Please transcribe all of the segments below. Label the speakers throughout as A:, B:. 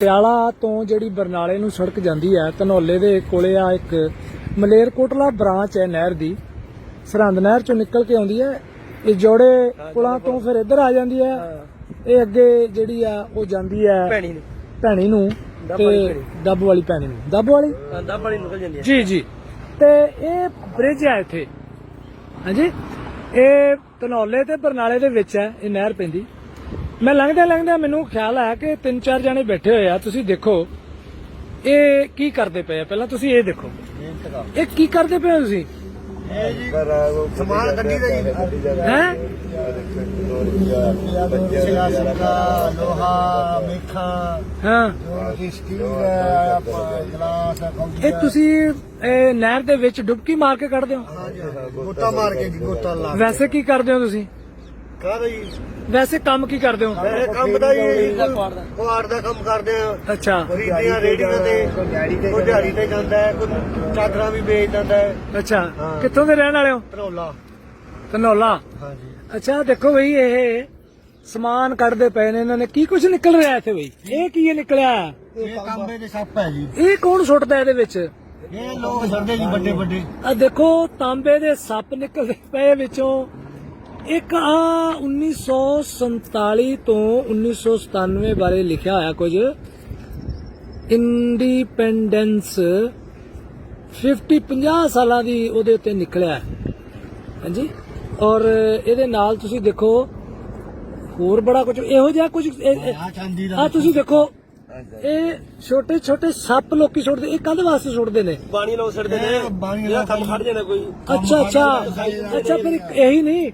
A: ਪਟਿਆਲਾ ਤੋਂ ਜਿਹੜੀ ਬਰਨਾਲੇ ਨੂੰ ਸੜਕ ਜਾਂਦੀ ਹੈ ਧਨੌਲੇ ਦੇ ਕੋਲੇ ਆ ਇੱਕ ਮਲੇਰਕੋਟਲਾ ਬ੍ਰਾਂਚ ਹੈ ਨਹਿਰ ਦੀ। ਸਰਹੰਦ ਨਹਿਰ ਚੋਂ ਨਿਕਲ ਕੇ ਆਉਂਦੀ ਹੈ। ਇਹ ਜੋੜੇ ਪੁਲਾਂ ਤੋਂ ਫਿਰ ਇੱਧਰ ਆ ਜਾਂਦੀ ਹੈ। ਇਹ ਅੱਗੇ ਜਿਹੜੀ ਆ ਉਹ ਜਾਂਦੀ ਹੈ
B: ਭੈਣੀ ਨੂੰ।
A: ਭੈਣੀ ਨੂੰ ਤੇ
B: ਵਾਲੀ।
A: ਡੱਬ ਵਾਲੀ ਭੈਣੀ ਨੂੰ। ਡੱਬ ਵਾਲੀ?
B: ਦਾ ਬੜੀ ਨਿਕਲ ਜਾਂਦੀ ਹੈ।
A: ਜੀ ਜੀ। ਤੇ ਇਹ ਬ੍ਰਿਜ ਹੈ ਇੱਥੇ। ਹਾਂਜੀ। ਇਹ ਧਨੌਲੇ ਤੇ ਬਰਨਾਲੇ ਦੇ ਵਿੱਚ ਹੈ ਇਹ ਨਹਿਰ ਪੈਂਦੀ। ਮੈਂ ਲੰਘਦੇ ਲੰਘਦੇ ਮੈਨੂੰ ਖਿਆਲ ਆਇਆ ਕਿ ਤਿੰਨ ਚਾਰ ਜਣੇ ਬੈਠੇ ਹੋਏ ਆ ਤੁਸੀਂ ਦੇਖੋ। ਇਹ ਕੀ ਕਰਦੇ ਪਏ ਆ? ਪਹਿਲਾਂ ਤੁਸੀਂ ਇਹ ਦੇਖੋ। ਇਹ ਕੀ ਕਰਦੇ ਪਏ ਹੋ ਤੁਸੀਂ?
C: ਸਮਾਨ ਗੱਡੀ ਦਾ ਜੀ
A: ਹੈ।
C: ਸਿੱਕਾ ਲੋਹਾ ਮਿੱਠਾ
A: ਹਾਂ?
C: ਜੋ ਸਟੀਲ ਹੈ। ਆਪਾਂ ਗਲਾਸ ਹੈ
A: ਇਹ ਤੁਸੀਂ ਇਹ ਨਹਿਰ ਦੇ ਵਿੱਚ ਡੁਬਕੀ ਮਾਰ ਕੇ ਕੱਢਦੇ ਹੋ?
C: ਗੋਤਾ ਮਾਰ ਕੇ ਜੀ ਗੋਤਾ ਲਾ
A: ਵੈਸੇ ਕੀ ਕਰਦੇ ਹੋ ਤੁਸੀਂ?
C: ਕਾਹਦਾ ਜੀ?
A: ਵੈਸੇ ਕੰਮ ਕੀ ਕਰਦੇ ਹੋ?
C: ਇਹ ਕੰਮ ਦਾ ਜੀ ਕੁਆੜ ਦਾ ਕੰਮ ਕਰਦੇ ਆ।
A: ਅੱਛਾ।
C: ਖਰੀਦੀਆਂ ਰੇੜੀਆਂ ਤੇ ਕੋਈ ਦਿਹਾੜੀ ਤੇ ਜਾਂਦਾ ਹੈ ਕੋਈ ਚਾਦਰਾਂ ਵੀ ਵੇਚ ਜਾਂਦਾ ਹੈ।
A: ਅੱਛਾ।
C: ਹਾਂ।
A: ਕਿੱਥੋਂ ਦੇ ਰਹਿਣ ਵਾਲੇ ਹੋ?
C: ਧਰੋਲਾ
A: ਧਨੌਲਾ।
C: ਹਾਂਜੀ।
A: ਅੱਛਾ ਦੇਖੋ ਬਈ ਇਹ ਸਮਾਨ ਕੱਢਦੇ ਪਏ ਨੇ ਇਹਨਾਂ ਨੇ। ਕੀ ਕੁਝ ਨਿਕਲ ਰਿਹਾ ਇੱਥੇ ਬਈ? ਇਹ ਕੀ ਇਹ ਨਿਕਲਿਆ?
C: ਇਹ ਤਾਂਬੇ ਦੇ ਸੱਪ ਹੈ ਜੀ।
A: ਇਹ ਕੌਣ ਸੁੱਟਦਾ ਇਹਦੇ ਵਿੱਚ?
C: ਇਹ ਲੋਕ ਛੱਡਦੇ ਜੀ ਵੱਡੇ ਵੱਡੇ
A: ਆ ਦੇਖੋ ਤਾਂਬੇ ਦੇ ਸੱਪ ਨਿਕਲਦੇ ਪਏ ਵਿੱਚੋਂ। ਇੱਕ ਆ 1947 ਤੋਂ 1997 ਬਾਰੇ ਲਿਖਿਆ ਹੋਇਆ ਕੁਝ। ਇੰਡੀਪੈਂਡੈਂਸ 50 50 ਸਾਲਾਂ ਦੀ ਉਹਦੇ ਉੱਤੇ ਨਿਕਲਿਆ। ਹੈ। ਹਾਂਜੀ? ਔਰ ਇਹਦੇ ਨਾਲ ਤੁਸੀਂ ਦੇਖੋ ਹੋਰ ਬੜਾ ਕੁਝ ਇਹੋ ਜਿਹਾ ਕੁਝ
C: ਆ
A: ਤੁਸੀਂ ਦੇਖੋ ਇਹ ਛੋਟੇ ਛੋਟੇ ਸੱਪ ਲੋਕੀ ਸੁੱਟਦੇ ਇਹ ਕਾਹਦੇ ਵਾਸਤੇ ਸੁੱਟਦੇ ਨੇ?
B: ਬਾਣੀ ਲੋਕ ਛੱਡਦੇ ਨੇ।
C: ਇਹ
B: ਕੰਮ ਖੜ ਜਾਣਾ ਕੋਈ।
A: ਅੱਛਾ ਅੱਛਾ। ਅੱਛਾ ਫਿਰ ਇਹੀ ਨਹੀਂ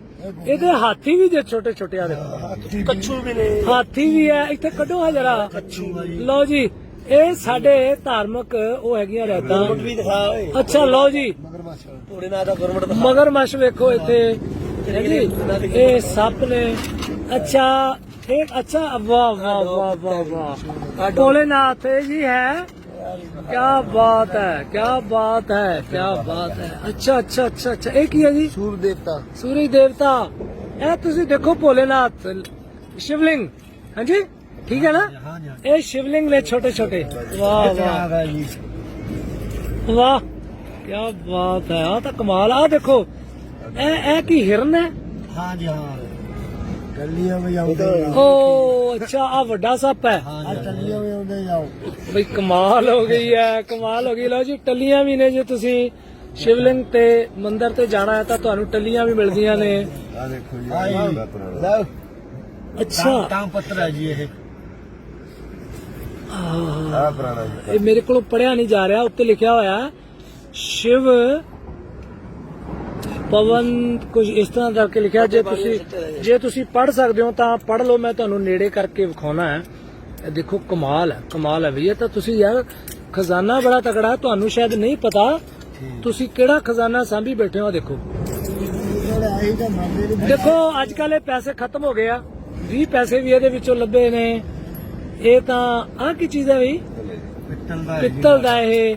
A: ਇਹਦੇ ਹਾਥੀ ਵੀ ਜੇ ਛੋਟੇ ਛੋਟੇ ਆ ਦੇਖੋ
B: ਕੱਛੂ ਵੀ ਨੇ।
A: ਹਾਥੀ ਵੀ ਹੈ ਇੱਥੇ ਕੱਢੋ ਆ ਜਰਾ। ਲਓ ਜੀ ਇਹ ਸਾਡੇ ਧਾਰਮਿਕ ਉਹ ਹੈਗੀਆਂ ਰਹਿਤਾਂ
B: ਵੀ ਦਿਖਾ ਓਏ।
A: ਅੱਛਾ ਲਓ ਜੀ।
B: ਥੋੜੇ ਨਾਲ ਦਾ
A: ਮਗਰਮੱਛ ਵੇਖੋ ਇੱਥੇ। ਇਹ ਸੱਪ ਨੇ। ਅੱਛਾ ਇਹ ਅੱਛਾ ਵਾਹ ਵਾਹ ਵਾਹ ਵਾਹ ਵਾਹ। ਭੋਲੇਨਾਥ ਜੀ ਹੈ क्या बात है क्या बात है क्या बात है अच्छा अच्छा अच्छा अच्छा ਇਹ ਕੀ ਹੈ ਜੀ
C: ਸੂਰ ਦੇਵਤਾ
A: ਸੂਰਜ ਦੇਵਤਾ ਇਹ ਤੁਸੀਂ ਦੇਖੋ ਭੋਲੇਨਾਥ ਸ਼ਿਵਲਿੰਗ ਹਾਂਜੀ ਠੀਕ ਹੈ ਨਾ
C: ਹਾਂ ਜੀ
A: ਇਹ ਸ਼ਿਵਲਿੰਗ ਨੇ ਛੋਟੇ ਛੋਟੇ ਵਾਹ ਵਾਹ
C: ਹੈ ਜੀ
A: ਵਾਹ ਕੀ ਬਾਤ ਹੈ ਆ ਤਾਂ ਕਮਾਲ ਆ ਦੇਖੋ ਇਹ ਇਹ ਕੀ ਹਿਰਨ ਹੈ
C: ਹਾਂ ਜੀ ਹਾਂ ਟੱਲੀਆਂ ਵੀ ਆਉਂਦੇ
A: ਓ ਅੱਛਾ ਆ ਵੱਡਾ ਸੱਪ ਹੈ।
C: ਹਾਂ ਟੱਲੀਆਂ ਵੀ ਆਉਂਦੇ ਜਾਓ
A: ਬਈ ਕਮਾਲ ਹੋ ਗਈ ਹੈ ਕਮਾਲ ਹੋ ਗਈ। ਲਓ ਜੀ ਟੱਲੀਆਂ ਵੀ ਨੇ ਜੇ ਤੁਸੀਂ। ਸ਼ਿਵਲਿੰਗ ਤੇ ਮੰਦਿਰ ਤੇ ਜਾਣਾ ਹੈ ਤਾਂ ਤੁਹਾਨੂੰ ਟੱਲੀਆਂ ਵੀ ਮਿਲਦੀਆਂ ਨੇ।
C: ਆ ਦੇਖੋ ਜੀ ਲਓ।
A: ਅੱਛਾ।
C: ਤਾਂ ਪੱਤਰ ਹੈ ਜੀ ਇਹ।
A: ਆਹ,
C: ਆ ਪੁਰਾਣਾ
A: ਇਹ ਮੇਰੇ ਕੋਲੋਂ ਪੜਿਆ ਨਹੀਂ ਜਾ ਰਿਹਾ ਉੱਤੇ ਲਿਖਿਆ ਹੋਇਆ ਸ਼ਿਵ ਪਵਨ ਕੁਝ ਇਸ ਤਰ੍ਹਾਂ ਕਰਕੇ ਲਿਖਿਆ ਜੇ ਤੁਸੀਂ ਜੇ ਤੁਸੀਂ ਪੜ ਸਕਦੇ ਹੋ ਤਾਂ ਪੜ ਲਓ ਮੈਂ ਤੁਹਾਨੂੰ ਨੇੜੇ ਕਰਕੇ ਵਿਖਾਉਣਾ ਹੈ। ਇਹ ਦੇਖੋ ਕਮਾਲ ਹੈ ਕਮਾਲ ਹੈ ਭਈਆ। ਤਾਂ ਤੁਸੀਂ ਯਾਰ ਖਜ਼ਾਨਾ ਬੜਾ ਤਕੜਾ ਤੁਹਾਨੂੰ ਸ਼ਾਇਦ ਨਹੀਂ ਪਤਾ। ਤੁਸੀਂ ਕਿਹੜਾ ਖਜ਼ਾਨਾ ਸਾਂਭੀ ਬੈਠੇ ਹੋ ਦੇਖੋ। ਦੇਖੋ ਅੱਜ ਕੱਲ ਇਹ ਪੈਸੇ ਖਤਮ ਹੋ ਗਏ ਆ। 20 ਪੈਸੇ ਵੀ ਇਹਦੇ ਵਿੱਚੋਂ ਲੱਭੇ ਨੇ। ਇਹ ਤਾਂ ਆਹ ਕੀ ਚੀਜ਼ ਹੈ
C: ਜੀ
A: ਪਿੱਤਲ ਦਾ ਇਹ।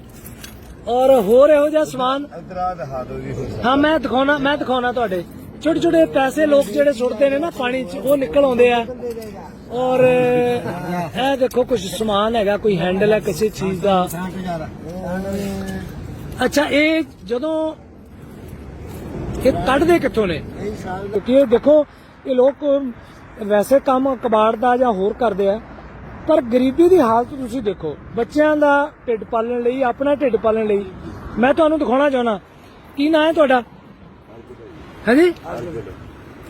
A: ਔਰ ਹੋਰ ਇਹੋ ਜਿਹਾ ਸਮਾਨ
C: ਅਦਰਾ ਦਿਖਾ ਦਿਓ ਜੀ
A: ਹਾਂ ਮੈਂ ਦਿਖਾਉਣਾ ਮੈਂ ਦਿਖਾਉਣਾ ਤੁਹਾਡੇ। ਛੋਟੇ ਛੋਟੇ ਪੈਸੇ ਲੋਕ ਜਿਹੜੇ ਸੁੱਟਦੇ ਨੇ ਨਾ ਪਾਣੀ 'ਚ ਉਹ ਨਿਕਲ ਆਉਂਦੇ ਆ। ਔਰ ਇਹ ਦੇਖੋ ਕੁਝ ਸਮਾਨ ਹੈਗਾ ਕੋਈ ਹੈਂਡਲ ਹੈ ਕਿਸੇ ਚੀਜ਼ ਦਾ।
C: 60000
A: ਅੱਛਾ ਇਹ ਜਦੋਂ ਇਹ ਕੱਢਦੇ ਕਿੱਥੋਂ ਨੇ? ਕਿਉਂਕਿ ਇਹ ਦੇਖੋ ਇਹ ਲੋਕ ਵੈਸੇ ਕੰਮ ਕਬਾੜ ਦਾ ਜਾਂ ਹੋਰ ਕਰਦੇ ਆ। ਪਰ ਗਰੀਬੀ ਦੀ ਹਾਲਤ ਤੁਸੀਂ ਦੇਖੋ ਬੱਚਿਆਂ ਦਾ ਢਿੱਡ ਪਾਲਣ ਲਈ ਆਪਣਾ ਢਿੱਡ ਪਾਲਣ ਲਈ। ਮੈਂ ਤੁਹਾਨੂੰ ਦਿਖਾਉਣਾ ਚਾਹੁੰਦਾ ਕੀ ਨਾਂ ਹੈ ਤੁਹਾਡਾ? ਹਾਂਜੀ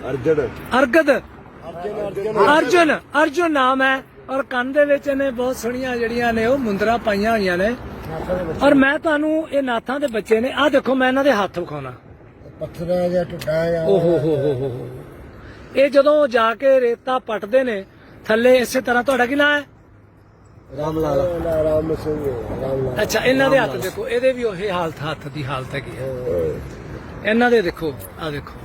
C: ਅਰਜਨ।
A: ਅਰਗਦ। ਅਰਜੁਨ। ਅਰਜੁਨ ਨਾਮ ਹੈ। ਔਰ ਕੰਨ ਦੇ ਵਿੱਚ ਇਹਨੇ ਬਹੁਤ ਸੋਹਣੀਆਂ ਜਿਹੜੀਆਂ ਨੇ ਉਹ ਮੁੰਦਰਾ ਪਾਈਆਂ ਹੋਈਆਂ ਨੇ। ਔਰ ਮੈਂ ਤੁਹਾਨੂੰ ਇਹ ਨਾਥਾਂ ਦੇ ਬੱਚੇ ਨੇ ਆਹ ਦੇਖੋ ਮੈਂ ਇਹਨਾਂ ਦੇ ਹੱਥ ਵਿਖਾਉਣਾ।
C: ਪੱਥਰ ਜਾਂ ਟੁੱਟਾ ਹੈ
A: ਓ ਹੋ ਹੋ ਹੋ ਹੋ ਹੋ। ਇਹ ਜਦੋਂ ਜਾ ਕੇ ਰੇਤਾ ਪੱਟਦੇ ਨੇ ਥੱਲੇ ਇਸੇ ਤਰ੍ਹਾਂ ਤੁਹਾਡਾ ਕੀ ਨਾਂ ਹੈ?
C: ਰਾਮ ਲਾਲ। ਰਾਮ ਸਿੰਘ ਰਾਮ ਲਾਲ।
A: ਅੱਛਾ ਇਹਨਾਂ ਦੇ ਹੱਥ ਦੇਖੋ ਇਹਦੇ ਵੀ ਉਹੀ ਹਾਲਤ ਹੱਥ ਦੀ ਹਾਲਤ ਹੈਗੀ ਹੈ। ਇਹਨਾਂ ਦੇ ਦੇਖੋ ਆ ਦੇਖੋ।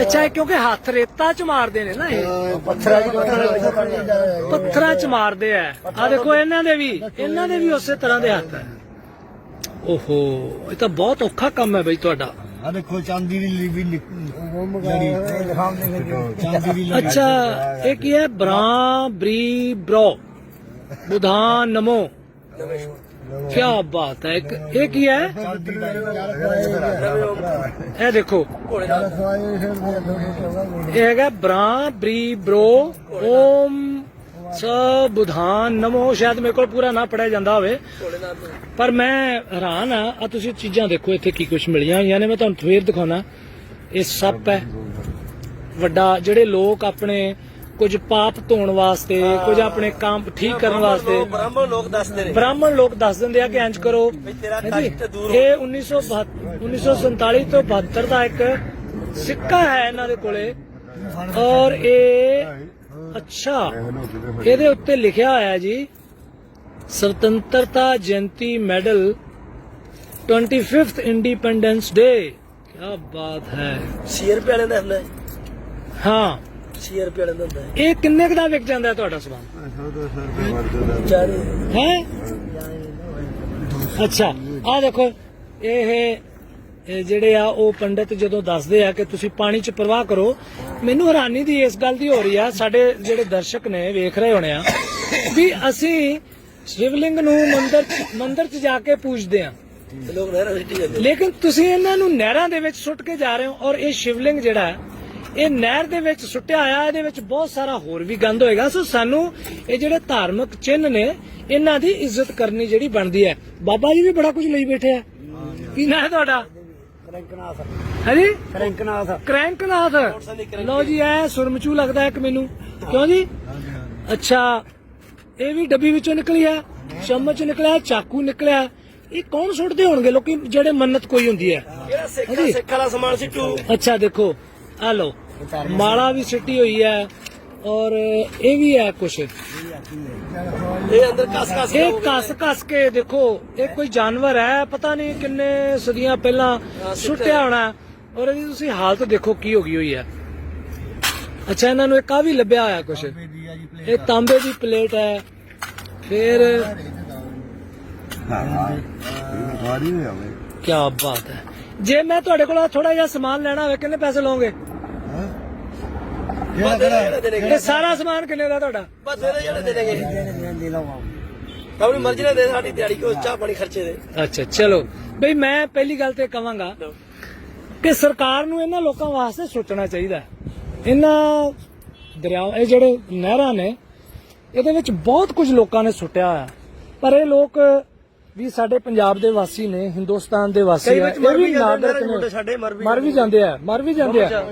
A: ਅੱਛਾ ਇਹ ਕਿਉਂਕਿ ਹੱਥ ਰੇਤਾ ਚ ਮਾਰਦੇ ਨੇ ਨਾ ਇਹ।
C: ਪੱਥਰਾਂ ਪੱਥਰ
A: ਪੱਥਰਾਂ ਚ ਮਾਰਦੇ ਆ। ਆ ਦੇਖੋ ਇਹਨਾਂ ਦੇ ਵੀ ਇਹਨਾਂ ਦੇ ਵੀ ਉਸੇ ਤਰ੍ਹਾਂ ਦੇ ਹੱਥ ਹੈ ਓਹੋ ਇਹ ਤਾਂ ਬਹੁਤ ਔਖਾ ਕੰਮ ਹੈ ਬਈ ਤੁਹਾਡਾ।
C: ਆ ਦੇਖੋ ਚਾਂਦੀ ਦੀ ਲੀਵੀ ਲੜੀ ਚਾਂਦੀ ਦੀ ਲੜੀ
A: ਅੱਛਾ ਇਹ ਕੀ ਹੈ ਬਰਾ ਬਰੀ ਬਰੋ ਬੁਧਾਨ ਨਮੋ ਕੀ ਬਾਤ ਹੈ ਇੱਕ ਇਹ ਕੀ ਹੈ ਇਹ ਦੇਖੋ ਇਹ ਹੈਗਾ ਬ੍ਰਾਂ ਬਰੀ ਬ੍ਰੋ ਓਮ ਸ ਬੁਧਾਨ ਨਮੋ ਸ਼ਾਇਦ ਮੇਰੇ ਕੋਲ ਪੂਰਾ ਨਾ ਪੜਿਆ ਜਾਂਦਾ ਹੋਵੇ। ਪਰ ਮੈਂ ਹੈਰਾਨ ਆ ਆ ਤੁਸੀਂ ਚੀਜ਼ਾਂ ਦੇਖੋ ਇੱਥੇ ਕੀ ਕੁਝ ਮਿਲੀਆਂ ਹੋਈਆਂ ਨੇ। ਮੈਂ ਤੁਹਾਨੂੰ ਫੇਰ ਦਿਖਾਉਣਾ। ਇਹ ਸੱਪ ਹੈ। ਵੱਡਾ ਜਿਹੜੇ ਲੋਕ ਆਪਣੇ ਕੁਝ ਪਾਪ ਧੋਣ ਵਾਸਤੇ ਕੁਝ ਆਪਣੇ ਕੰਮ ਠੀਕ ਕਰਨ ਵਾਸਤੇ
B: ਬ੍ਰਾਹਮਣ ਲੋਕ ਦੱਸਦੇ ਨੇ।
A: ਬ੍ਰਾਹਮਣ ਲੋਕ ਦੱਸ ਦਿੰਦੇ ਆ ਕਿ ਇੰਜ ਕਰੋ। ਇਹ 1972 1947 ਤੋਂ 72 ਦਾ ਇੱਕ ਸਿੱਕਾ ਹੈ ਇਹਨਾਂ ਦੇ ਕੋਲੇ। ਔਰ ਇਹ ਅੱਛਾ। ਇਹਦੇ ਉੱਤੇ ਲਿਖਿਆ ਹੋਇਆ ਹੈ ਜੀ ਸੁਤੰਤਰਤਾ ਜਯੰਤੀ ਮੈਡਲ 25th ਇੰਡੀਪੈਂਡੈਂਸ ਡੇ ਕੀ ਬਾਤ ਹੈ।
B: ਸੀਆਰ ਪੇ ਵਾਲੇ ਦਾ ਹੁੰਦਾ
A: ਹਾਂ।
B: ਸੀਆਰ ਪੇ ਵਾਲੇ ਦਾ ਹੁੰਦਾ
A: ਇਹ ਕਿੰਨੇ ਕੁ ਦਾ ਵਿਕ ਜਾਂਦਾ ਹੈ ਤੁਹਾਡਾ ਸਮਾਨ ਹੈ। ਅੱਛਾ ਆ ਦੇਖੋ ਇਹ ਇਹ ਜਿਹੜੇ ਆ ਉਹ ਪੰਡਿਤ ਜਦੋਂ ਦੱਸਦੇ ਆ ਕਿ ਤੁਸੀਂ ਪਾਣੀ 'ਚ ਪ੍ਰਵਾਹ ਕਰੋ ਮੈਨੂੰ ਹੈਰਾਨੀ ਦੀ ਇਸ ਗੱਲ ਦੀ ਹੋ ਰਹੀ ਆ ਸਾਡੇ ਜਿਹੜੇ ਦਰਸ਼ਕ ਨੇ ਵੇਖ ਰਹੇ ਹੋਣੇ ਆ ਵੀ ਅਸੀਂ ਸ਼ਿਵਲਿੰਗ ਨੂੰ ਮੰਦਰ ਮੰਦਰ 'ਚ ਜਾ ਕੇ ਪੂਜਦੇ ਆ।
B: ਤੇ ਲੋਕ ਨਹਿਰਾਂ ਸਿੱਟੀ ਜਾਂਦੇ
A: ਲੇਕਿਨ ਤੁਸੀਂ ਇਹਨਾਂ ਨੂੰ ਨਹਿਰਾਂ ਦੇ ਵਿੱਚ ਸੁੱਟ ਕੇ ਜਾ ਰਹੇ ਹੋ ਔਰ ਇਹ ਸ਼ਿਵਲਿੰਗ ਜਿਹੜਾ ਇਹ ਨਹਿਰ ਦੇ ਵਿੱਚ ਸੁੱਟਿਆ ਆਇਆ ਇਹਦੇ ਵਿੱਚ ਬਹੁਤ ਸਾਰਾ ਹੋਰ ਵੀ ਗੰਦ ਹੋਏਗਾ। ਸੋ ਸਾਨੂੰ ਇਹ ਜਿਹੜੇ ਧਾਰਮਿਕ ਚਿੰਨ੍ਹ ਨੇ ਇਹਨਾਂ ਦੀ ਇੱਜ਼ਤ ਕਰਨੀ ਜਿਹੜੀ ਬਣਦੀ ਹੈ। ਬਾਬਾ ਜੀ ਵੀ ਬੜਾ ਕੁਝ ਲਈ ਬੈਠੇ ਆ। ਕੀ ਨਾਂ ਹੈ ਤੁਹਾਡਾ?
C: ਕਰੰਕਨਾਥ।
A: ਹਾਂਜੀ?
C: ਕਰੰਕਨਾਥ।
A: ਕ੍ਰੈਂਕਨਾਥ? ਲਓ ਜੀ ਐ ਸੁਰਮਚੂ ਲੱਗਦਾ ਇੱਕ ਮੈਨੂੰ। ਕਿਉਂ ਜੀ? ਅੱਛਾ ਇਹ ਵੀ ਡੱਬੀ ਵਿੱਚੋਂ ਨਿਕਲੀ ਆ ਚਮਚ ਨਿਕਲਿਆ ਚਾਕੂ ਨਿਕਲਿਆ। ਇਹ ਕੌਣ ਸੁੱਟਦੇ ਹੋਣਗੇ? ਲੋਕੀ ਜਿਹੜੇ ਮੰਨਤ ਕੋਈ ਹੁੰਦੀ ਹੈ।
B: ਜਿਹੜਾ ਸਿੱਖ। ਸਿੱਖ ਵਾਲਾ ਸਮਾਨ ਸਿੱਟੂ।
A: ਅੱਛਾ ਦੇਖੋ। ਆ ਲਓ। ਮਾਲਾ ਵੀ ਸਿੱਟੀ ਹੋਈ ਹੈ। ਔਰ ਇਹ ਵੀ ਹੈ ਕੁਛ।
B: ਇਹ ਅੰਦਰ ਕਸ ਕਸ ਕੇ
A: ਇਹ ਕੱਸ ਕੱਸ ਕੇ ਦੇਖੋ ਇਹ ਕੋਈ ਜਾਨਵਰ ਹੈ ਪਤਾ ਨਹੀਂ ਕਿੰਨੇ ਸਦੀਆਂ ਪਹਿਲਾਂ ਸੁੱਟਿਆ ਹੋਣਾ ਔਰ ਇਹਦੀ ਤੁਸੀਂ ਹਾਲਤ ਦੇਖੋ ਕੀ ਹੋ ਗਈ ਹੋਈ ਹੈ। ਅੱਛਾ ਇਹਨਾਂ ਨੂੰ ਇੱਕ ਆ ਵੀ ਲੱਭਿਆ ਹੋਇਆ ਕੁਛ। ਇਹ ਤਾਂਬੇ ਦੀ ਪਲੇਟ ਹੈ। ਫਿਰ ਕੀ ਬਾਤ ਹੈ। ਜੇ ਮੈਂ ਤੁਹਾਡੇ ਕੋਲ ਥੋੜਾ ਜਿਹਾ ਸਮਾਨ ਲੈਣਾ ਹੋਵੇ ਕਿੰਨੇ ਪੈਸੇ ਲਓਗੇ
B: ਬਸ ਦੇ ਜਿਹੜੇ ਦੇਣਗੇ
A: ਇਹ ਸਾਰਾ ਸਮਾਨ ਕਿੰਨੇ ਦਾ ਤੁਹਾਡਾ?
B: ਬਸ ਦੇ ਜਿਹੜੇ ਦੇਣਗੇ। ਆਪਣੀ ਮਰਜ਼ੀ ਨਾਲ ਦੇ ਸਾਡੀ ਦਿਹਾੜੀ ਕੋ ਚਾਹ ਪਾਣੀ ਖਰਚੇ ਦੇ।
A: ਅੱਛਾ ਚਲੋ। ਬਈ ਮੈਂ ਪਹਿਲੀ ਗੱਲ ਤੇ ਕਵਾਂਗਾ ਕਿ ਸਰਕਾਰ ਨੂੰ ਇਹਨਾਂ ਲੋਕਾਂ ਵਾਸਤੇ ਸੋਚਣਾ ਚਾਹੀਦਾ ਹੈ। ਇਹਨਾਂ ਦਰਿਆਵਾਂ ਇਹ ਜਿਹੜੇ ਨਹਿਰਾਂ ਨੇ ਇਹਦੇ ਵਿੱਚ ਬਹੁਤ ਕੁਝ ਲੋਕਾਂ ਨੇ ਸੁੱਟਿਆ ਹੋਇਆ ਪਰ ਇਹ ਲੋਕ ਵੀ ਸਾਡੇ ਪੰਜਾਬ ਦੇ ਵਾਸੀ ਨੇ ਹਿੰਦੁਸਤਾਨ ਦੇ ਵਾਸੀ ਆ ਇਹ ਵੀ ਨਾਗਰਿਕ
B: ਨੇ, ਸਾਡੇ ਮਰ ਵੀ
A: ਮਰ ਵੀ ਜਾਂਦੇ ਆ ਮਰ ਵੀ ਜਾਂਦੇ ਆ।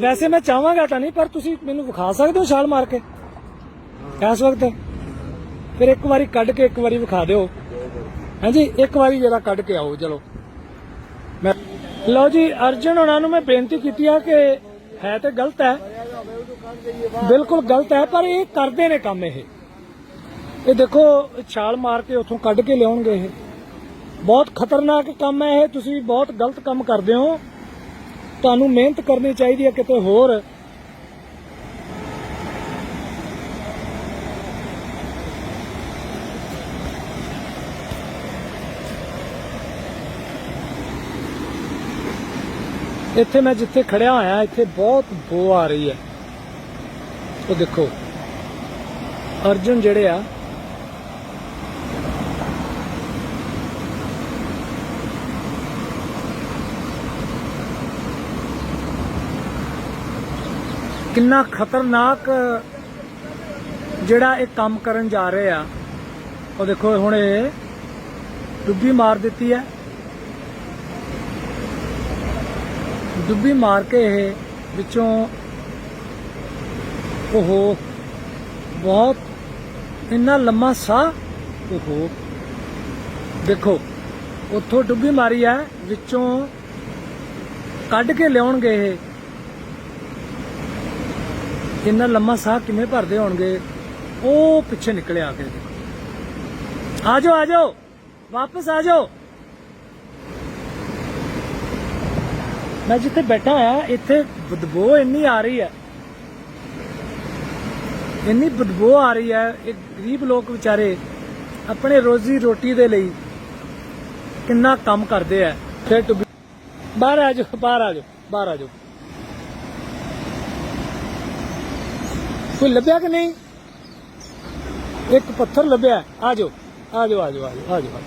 A: ਵੈਸੇ ਮੈਂ ਚਾਹਾਂਗਾ ਤਾਂ ਨਹੀਂ ਪਰ ਤੁਸੀਂ ਮੈਨੂੰ ਵਿਖਾ ਸਕਦੇ ਹੋ ਛਾਲ ਮਾਰ ਕੇ? ਇਸ ਵਕਤ ਫਿਰ ਇੱਕ ਵਾਰੀ ਕੱਢ ਕੇ ਇੱਕ ਵਾਰੀ ਵਿਖਾ ਦਿਓ। ਹਾਂਜੀ ਇੱਕ ਵਾਰੀ ਜਰਾ ਕੱਢ ਕੇ ਆਓ ਚਲੋ। ਮੈਂ ਲਓ ਜੀ ਅਰਜਨ ਉਹਨਾਂ ਨੂੰ ਮੈਂ ਬੇਨਤੀ ਕੀਤੀ ਆ ਕਿ ਹੈ ਤੇ ਗਲਤ ਹੈ। ਬਿਲਕੁਲ ਗਲਤ ਹੈ ਪਰ ਇਹ ਕਰਦੇ ਨੇ ਕੰਮ ਇਹ। ਇਹ ਦੇਖੋ, ਛਾਲ ਮਾਰ ਕੇ ਉੱਥੋਂ ਕੱਢ ਕੇ ਲਿਆਉਣਗੇ ਇਹ। ਬਹੁਤ ਖਤਰਨਾਕ ਕੰਮ ਹੈ ਇਹ, ਤੁਸੀਂ ਬਹੁਤ ਗਲਤ ਕੰਮ ਕਰਦੇ ਹੋ। ਤੁਹਾਨੂੰ ਮਿਹਨਤ ਕਰਨੀ ਚਾਹੀਦੀ ਹੈ ਕਿਤੇ ਹੋਰ। ਇੱਥੇ ਮੈਂ ਜਿੱਥੇ ਖੜਿਆ ਹੋਇਆ, ਇੱਥੇ ਬਹੁਤ ਬੋ ਆ ਰਹੀ ਹੈ। ਉਹ ਦੇਖੋ, ਅਰਜੁਨ ਜਿਹੜੇ ਆ ਕਿੰਨਾ ਖਤਰਨਾਕ, ਜਿਹੜਾ ਇਹ ਕੰਮ ਕਰਨ ਜਾ ਰਹੇ ਆ। ਉਹ ਦੇਖੋ, ਹੁਣ ਇਹ ਡੁੱਬੀ ਮਾਰ ਦਿੱਤੀ ਹੈ। ਡੁੱਬੀ ਮਾਰ ਕੇ ਇਹ ਵਿੱਚੋਂ ਓਹੋ ਬਹੁਤ ਇੰਨਾ ਲੰਮਾ ਸਾਹ ਓਹੋ ਦੇਖੋ, ਉੱਥੋਂ ਡੁੱਬੀ ਮਾਰੀ ਹੈ, ਵਿੱਚੋਂ ਕੱਢ ਕੇ ਲਿਆਉਣਗੇ ਇਹ। ਇੰਨਾ ਲੰਮਾ ਸਾਹ ਕਿਵੇਂ ਭਰਦੇ ਹੋਣਗੇ? ਉਹ ਪਿੱਛੇ ਨਿਕਲੇ ਆ ਕੇ ਆ ਜਾਓ ਆ ਜਾਓ ਵਾਪਸ ਆ ਜਾਓ ਮੈਂ ਜਿੱਥੇ ਬੈਠਾ ਆ ਇੱਥੇ ਬਦਬੂ ਇੰਨੀ ਆ ਰਹੀ ਹੈ। ਇੰਨੀ ਬਦਬੂ ਆ ਰਹੀ ਹੈ, ਇਹ ਗਰੀਬ ਲੋਕ ਵਿਚਾਰੇ ਆਪਣੇ ਰੋਜ਼ੀ ਰੋਟੀ ਦੇ ਲਈ ਕਿੰਨਾ ਕੰਮ ਕਰਦੇ ਆ। ਫਿਰ ਟੁੱਬੀ ਬਾਹਰ ਆ ਜਾਓ, ਬਾਹਰ ਆ ਜਾਓ, ਬਾਹਰ ਆ ਜਾਓ। ਕੋਈ ਲੱਭਿਆ ਕਿ ਨਹੀਂ? ਇੱਕ ਪੱਥਰ ਲੱਭਿਆ ਆ ਜਾਓ ਆ ਜਾਓ ਆ ਜਾਓ ਆ ਜਾਓ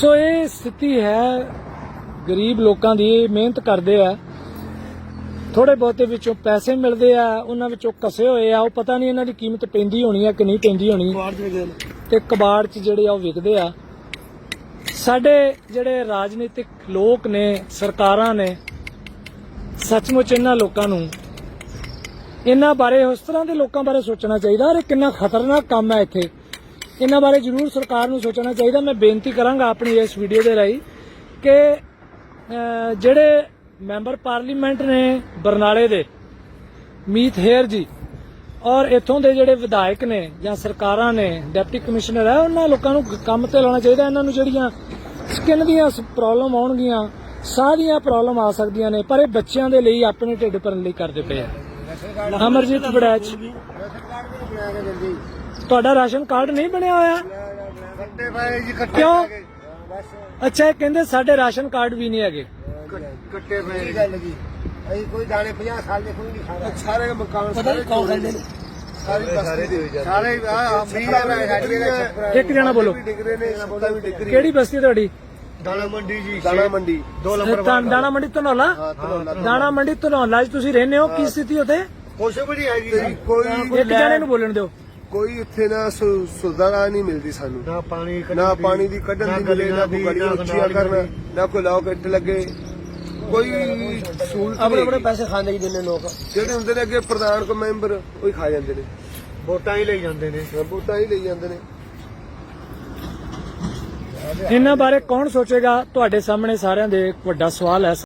A: ਸੋ ਇਹ ਸਥਿਤੀ ਹੈ ਗਰੀਬ ਲੋਕਾਂ ਦੀ ਮਿਹਨਤ ਕਰਦੇ ਆ। ਥੋੜੇ ਬਹੁਤੇ ਵਿੱਚੋਂ ਪੈਸੇ ਮਿਲਦੇ ਆ ਉਹਨਾਂ ਵਿੱਚੋਂ ਕਸੇ ਹੋਏ ਆ। ਉਹ ਪਤਾ ਨਹੀਂ ਇਹਨਾਂ ਦੀ ਕੀਮਤ ਪੈਂਦੀ ਹੋਣੀ ਆ ਕਿ ਨਹੀਂ ਪੈਂਦੀ ਹੋਣੀ। ਤੇ ਕਬਾੜ ਚ ਜਿਹੜੇ ਆ ਉਹ ਵਿਕਦੇ ਆ। ਸਾਡੇ ਜਿਹੜੇ ਰਾਜਨੀਤਿਕ ਲੋਕ ਨੇ ਸਰਕਾਰਾਂ ਨੇ ਸੱਚਮੁੱਚ ਇਹਨਾਂ ਲੋਕਾਂ ਨੂੰ ਇਹਨਾਂ ਬਾਰੇ, ਉਸ ਤਰ੍ਹਾਂ ਦੇ ਲੋਕਾਂ ਬਾਰੇ ਸੋਚਣਾ ਚਾਹੀਦਾ। ਔਰ ਇਹ ਕਿੰਨਾ ਖਤਰਨਾਕ ਕੰਮ ਹੈ ਇੱਥੇ। ਇਹਨਾਂ ਬਾਰੇ ਜ਼ਰੂਰ ਸਰਕਾਰ ਨੂੰ ਸੋਚਣਾ ਚਾਹੀਦਾ। ਮੈਂ ਬੇਨਤੀ ਕਰਾਂਗਾ ਆਪਣੀ ਇਸ ਵੀਡੀਓ ਦੇ ਰਾਹੀਂ ਕਿ ਜਿਹੜੇ ਮੈਂਬਰ ਪਾਰਲੀਮੈਂਟ ਨੇ ਬਰਨਾਲੇ ਦੇ, ਮੀਤ ਹੇਰ ਜੀ, ਔਰ ਇੱਥੋਂ ਦੇ ਜਿਹੜੇ ਵਿਧਾਇਕ ਨੇ ਜਾਂ ਸਰਕਾਰਾਂ ਨੇ, ਡਿਪਟੀ ਕਮਿਸ਼ਨਰ ਹੈ, ਉਹਨਾਂ ਲੋਕਾਂ ਨੂੰ ਕੰਮ ਤੇ ਲਾਉਣਾ ਚਾਹੀਦਾ। ਇਹਨਾਂ ਨੂੰ ਜਿਹੜੀਆਂ ਸਕਿਨ ਦੀਆਂ ਪ੍ਰੋਬਲਮ ਆਉਣਗੀਆਂ ਸਾਹ ਦੀਆਂ ਪ੍ਰੋਬਲਮ ਆ ਸਕਦੀਆਂ ਨੇ, ਪਰ ਇਹ ਬੱਚਿਆਂ ਦੇ ਲਈ ਆਪਣੇ ਢਿੱਡ ਭਰਨ ਲਈ ਕਰਦੇ ਪਏ ਆ। ਅਮਰਜੀਤ ਬੜੈਚ। ਤੁਹਾਡਾ ਰਾਸ਼ਨ ਕਾਰਡ ਨਹੀਂ ਬਣਿਆ ਹੋਇਆ?
C: ਕੱਟੇ ਪਏ ਜੀ ਕੱਟੇ
A: ਕਿਉਂ? ਅੱਛਾ ਇਹ ਕਹਿੰਦੇ ਸਾਡੇ ਰਾਸ਼ਨ ਕਾਰਡ ਵੀ ਨਹੀਂ ਹੈਗੇ।
C: ਕੱਟ- ਪਏ ਕੀ ਗੱਲ ਜੀ ਅਸੀਂ ਕੋਈ ਦਾਣੇ 50 ਸਾਲ ਦੇ ਕੋਈ ਨਹੀਂ ਖਾਦਾ ਸਾਰੇ ਮਕਾਨ
B: ਨਹੀਂ ਕੌਣ ਖਾਂਦੇ ਨੇ।
C: ਸਾਰੇ ਸਾਰੇ ਸਾਰੇ
A: ਇੱਕ ਜਣਾ ਬੋਲੋ। ਕਿਹੜੀ ਬਸਤੀ ਤੁਹਾਡੀ?
C: ਦਾਣਾ ਮੰਡੀ ਜੀ ਦਾਣਾ ਮੰਡੀ ਦੋ ਨੰਬਰ
A: ਤਾਂ ਦਾਣਾ ਮੰਡੀ
C: ਧਨੌਲਾ?
A: ਦਾਣਾ ਮੰਡੀ ਧਨੌਲਾ 'ਚ ਤੁਸੀਂ ਰਹਿੰਦੇ ਹੋ। ਕੀ ਸਥਿਤੀ ਉੱਥੇ?
C: ਕੁਛ ਵੀ ਨਹੀਂ ਹੈਗੀ ਜੀ। ਕੋਈ
A: ਇੱਕ ਜਣੇ ਨੂੰ ਬੋਲਣ ਦਿਓ।
C: ਕੋਈ ਇੱਥੇ ਨਾ ਸੁ- ਸੁਵਿਧਾ ਨਹੀਂ ਮਿਲਦੀ ਸਾਨੂੰ। ਨਾ ਪਾਣੀ ਨਾ ਪਾਣੀ ਦੀ ਕੱਢਣ ਦੀ ਮਿਲੇ ਨਾ ਕੋਈ ਗਲੀਆਂ ਉੱਚੀਆਂ ਕਰਨ ਨਾ ਕੋਈ ਲਾਓ ਕੱਟ ਲੱਗੇ। ਕੋਈ ਸਹੂਲਤ
B: ਆਪਣੇ
C: ਨਹੀਂ
B: ਆਪਣੇ
C: ਹੈਗੀ।
B: ਪੈਸੇ ਖਾਂਦੇ ਜੀ ਦਿੰਦੇ ਲੋਕ।
C: ਜਿਹੜੇ ਹੁੰਦੇ ਨੇ ਅੱਗੇ ਪ੍ਰਧਾਨ ਕੋ ਮੈਂਬਰ ਉਹ ਹੀ ਖਾ ਜਾਂਦੇ ਨੇ।
D: ਵੋਟਾਂ ਹੀ ਲਈ ਜਾਂਦੇ ਨੇ।
C: ਵੋਟਾਂ ਹੀ ਲਈ ਜਾਂਦੇ ਨੇ।
A: ਇਹਨਾਂ ਬਾਰੇ ਕੌਣ ਸੋਚੇਗਾ? ਤੁਹਾਡੇ ਸਾਹਮਣੇ ਸਾਰਿਆਂ ਦੇ ਇੱਕ ਵੱਡਾ ਸਵਾਲ ਹੈ।